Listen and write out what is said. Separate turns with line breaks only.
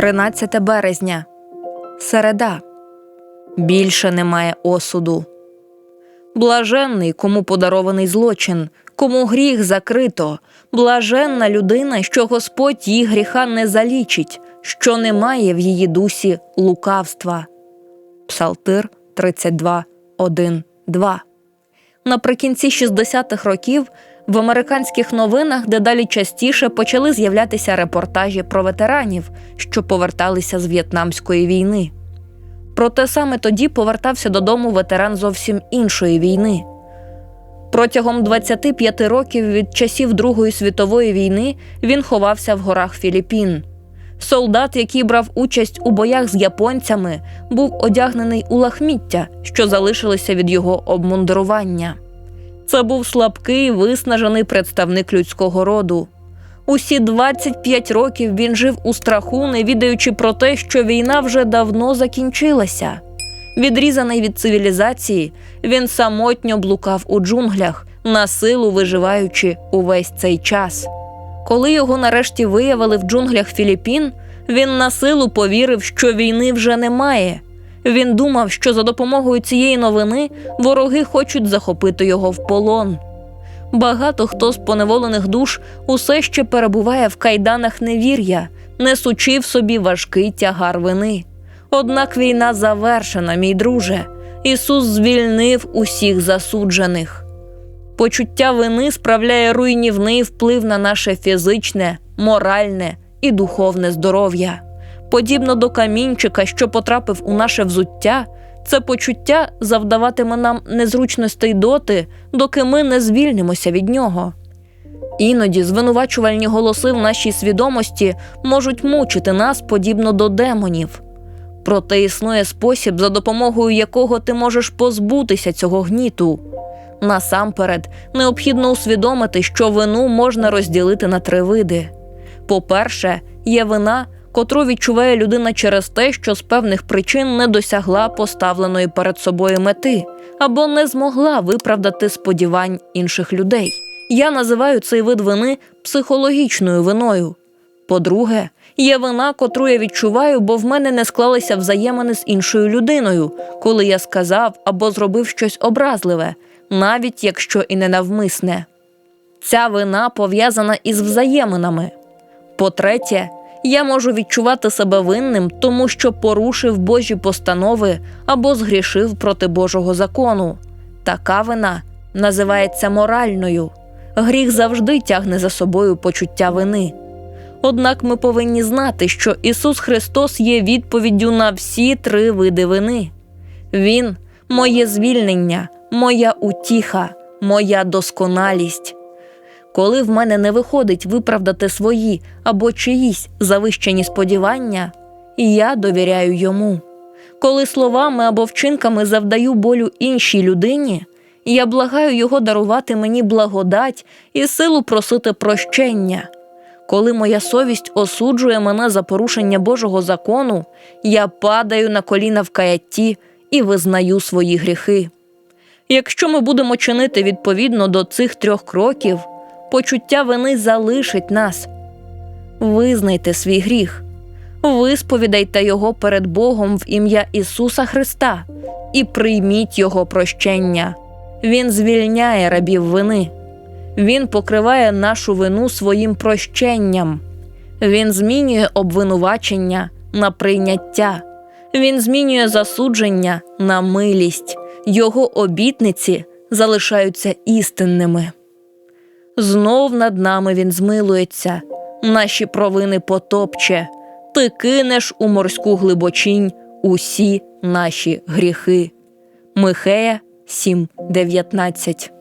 13 березня. Середа. Більше немає осуду. Блаженний, кому подарований злочин, кому гріх закрито, блаженна людина, що Господь її гріха не залічить, що немає в її дусі лукавства. Псалтир 32, 1, 2. Наприкінці 60-х років в американських новинах дедалі частіше почали з'являтися репортажі про ветеранів, що поверталися з В'єтнамської війни. Проте саме тоді повертався додому ветеран зовсім іншої війни. Протягом 25 років від часів Другої світової війни він ховався в горах Філіппін. Солдат, який брав участь у боях з японцями, був одягнений у лахміття, що залишилися від його обмундирування. Це був слабкий, виснажений представник людського роду. Усі 25 років він жив у страху, не відаючи про те, що війна вже давно закінчилася. Відрізаний від цивілізації, він самотньо блукав у джунглях, на силу виживаючи увесь цей час. Коли його нарешті виявили в джунглях Філіппін, він на силу повірив, що війни вже немає. Він думав, що за допомогою цієї новини вороги хочуть захопити його в полон. Багато хто з поневолених душ усе ще перебуває в кайданах невір'я, несучи в собі важкий тягар вини. Однак війна завершена, мій друже. Ісус звільнив усіх засуджених. Почуття вини справляє руйнівний вплив на наше фізичне, моральне і духовне здоров'я. Подібно до камінчика, що потрапив у наше взуття, це почуття завдаватиме нам незручностей доти, доки ми не звільнимося від нього. Іноді звинувачувальні голоси в нашій свідомості можуть мучити нас подібно до демонів. Проте існує спосіб, за допомогою якого ти можеш позбутися цього гніту. Насамперед, необхідно усвідомити, що вину можна розділити на три види. По-перше, є вина, котру відчуває людина через те, що з певних причин не досягла поставленої перед собою мети або не змогла виправдати сподівань інших людей. Я називаю цей вид вини психологічною виною. По-друге, є вина, котру я відчуваю, бо в мене не склалися взаємини з іншою людиною, коли я сказав або зробив щось образливе, навіть якщо і ненавмисне. Ця вина пов'язана із взаєминами. По-третє, я можу відчувати себе винним, тому що порушив Божі постанови або згрішив проти Божого закону. Така вина називається моральною. Гріх завжди тягне за собою почуття вини. Однак ми повинні знати, що Ісус Христос є відповіддю на всі три види вини. Він моє звільнення, моя утіха, моя досконалість. Коли в мене не виходить виправдати свої або чиїсь завищені сподівання, я довіряю йому. Коли словами або вчинками завдаю болю іншій людині, я благаю його дарувати мені благодать і силу просити прощення. Коли моя совість осуджує мене за порушення Божого закону, я падаю на коліна в каятті і визнаю свої гріхи. Якщо ми будемо чинити відповідно до цих трьох кроків, почуття вини залишить нас. Визнайте свій гріх, висповідайте його перед Богом в ім'я Ісуса Христа і прийміть Його прощення. Він звільняє рабів вини, Він покриває нашу вину своїм прощенням, Він змінює обвинувачення на прийняття, Він змінює засудження на милість, Його обітниці залишаються істинними. Знов над нами він змилується, наші провини потопче, ти кинеш у морську глибочинь усі наші гріхи. Михея 7.19